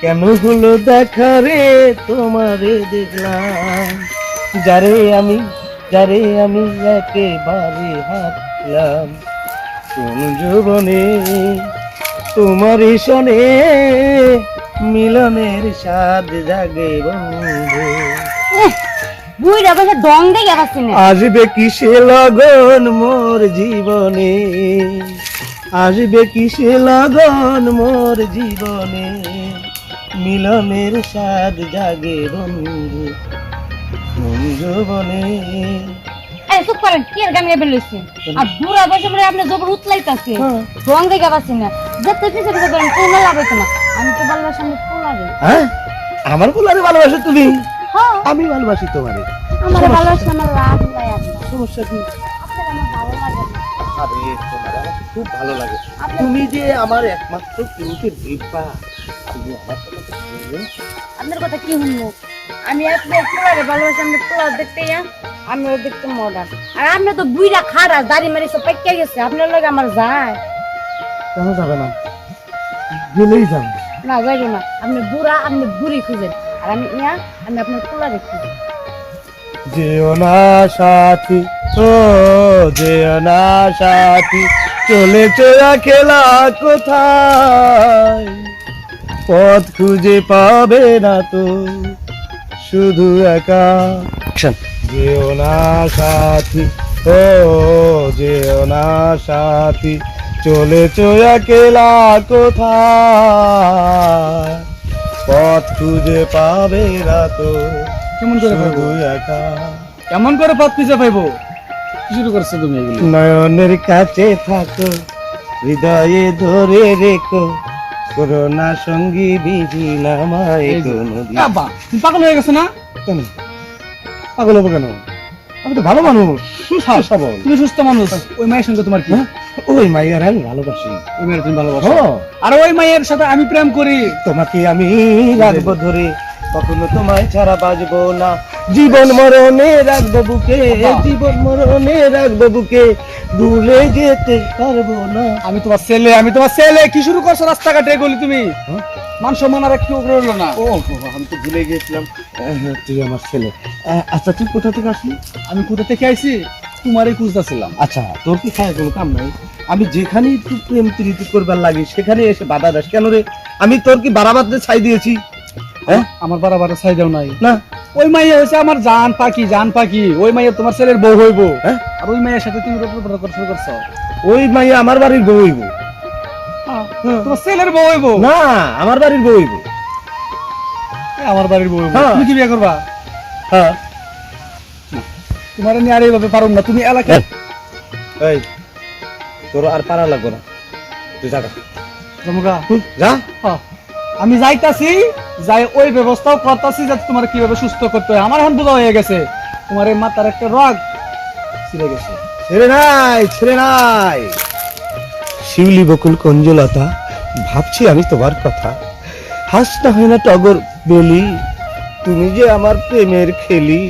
কেন হলো দেখা রে তোমারে দেখলাম? যারে আমি যারে আমি একেবারে হারলাম। কোন যৌবনে তোমার সনে মিলনের স্বাদ জাগে বন্ধু। বুইরা বসে দং দেখে আসবে কিসে লগন মোর জীবনে? আসবে কিসে লগন মোর জীবনে? মিলনের স্বাদ জাগে বন্ধু যৌবনে? এই চুপ করেন কি এর গান গাইবে লইছে? আর বুড়া বসে পরে আপনি জবর উতলাইতাছে। হ্যাঁ। দেখে পাচ্ছি না। যেতে পিছে পিছে করেন কোনো লাভ হইতো না। আমি তো ভালোবাসি আমি পোলারে হ্যাঁ? আমার ভালোবাসো তুমি? হ্যাঁ। আমি ভালোবাসি তোমারে। আমার ভালোবাসি আমার লাভ নাই সমস্যা কি? আরে তোমার আমার খুব ভালো লাগে। তুমি যে আমার একমাত্র কিউটের দিব্যা তুমি আমার কথা আপনার কথা কি শুনব? আমি আপনার পোলারে ভালোবাসি আপনি পোলার দেখতে ইয়া আমি ওর দেখতে মডার্ন আর আপনি তো বুইরা খাড়া দাড়ি মারি সব পাইকা গেছে আপনার লগে আমার যায়। কেন যাবে না? গেলেই যাবে। না যাইব না। আপনি বুড়া আপনি বুড়ি খুঁজেন আর আমি ইয়া আমি আপনার পোলারে খুঁজি। যেও না সাথী ও যেও না সাথী চলে চলা খেলা কোথায়? পথ খুঁজে পাবে না তো শুধু একা। যেও না সাথী ও যেও না সাথী চলে চয়া কেলা কোথায়? পথ খুঁজে পাবে না তো কেমন করে শুধু পাইবো একা। কেমন করে পথ খুঁজে পাইবো কি শুরু করছ তুমি এগুলো? নয়নের কাছে থাকো হৃদয়ে ধরে রেখো করোনা সঙ্গী বিধি নামায় এই বাবা তুমি পাগল হয়ে গেছো না? কেন? পাগল হব কেন? আমি তো ভালো মানুষ সুস্থ সবল। তুমি সুস্থ মানুষ ওই মায়ের সঙ্গে তোমার কি? হ্যাঁ? ওই মাইয়ার আমি ভালোবাসি। ওই মায়ের তুমি ভালোবাসো? হ্যাঁ, আর ওই মায়ের সাথে আমি প্রেম করি। তোমাকে আমি রাখব ধরে কখনো তোমায় ছাড়া বাজবো না। জীবন মরণে রাখব বুকে। জীবন মরণে রাখব বুকে। ভুলে যেতে পারব না। আমি তোমার ছেলে আমি তোমার ছেলে। কি শুরু করছ রাস্তাঘাটে গলি তুমি? হ্যাঁ? মান সম্মান আর একটু রইল না? ও আমি তো ভুলে গিয়েছিলাম। তুই আমার ছেলে। আচ্ছা তুই কোথা থেকে আসলি? আমি কোথা থেকে আইছি? তোমারই খুঁজতেছিলাম। আচ্ছা তোর কি খায় কোনো কাম নাই? আমি যেখানে একটু প্রেম প্রীতি করবার লাগি সেখানে এসে বাধা দাস। কেন রে? আমি তোর কি বারাবাদে ছাই দিয়েছি? হ্যাঁ? আমার বারাবার চাইদাও নাই। না। ওই মাইয়া হয়েছে আমার জান পাখি জান পাখি। ওই মাইয়া তোমার ছেলের বউ হইবো। হ্যাঁ? আর ওই মাইয়ের সাথে তুমি শুরু করছ ওই মাইয়া আমার বাড়ির বউ হইব। হ্যাঁ, তোমার ছেলের বউ হইবো? না আমার বাড়ির বউ হইব। আমার বাড়ির বউ হইবো। তুমি কি বিয়ে করবা? হ্যাঁ। তোমার নিয়ে আর এইভাবে পারুম না। তুমি এলাকায় এই তোর আর পারা লাগবে না। তুই যা যা। হ্যাঁ। আমি যাইতাছি, যাই ওই ব্যবস্থাও করতেছি যাতে তোমার কীভাবে সুস্থ করতে হয়। আমার এখন বোঝা হয়ে গেছে, তোমার এই মাথার একটা রগ ছিঁড়ে গেছে। ছেড়ে নাই ছেড়ে নাই। শিউলি বকুল কঞ্জলতা, ভাবছি আমি তোমার কথা। হাস না হয় না টগর বেলি, তুমি যে আমার প্রেমের খেলি।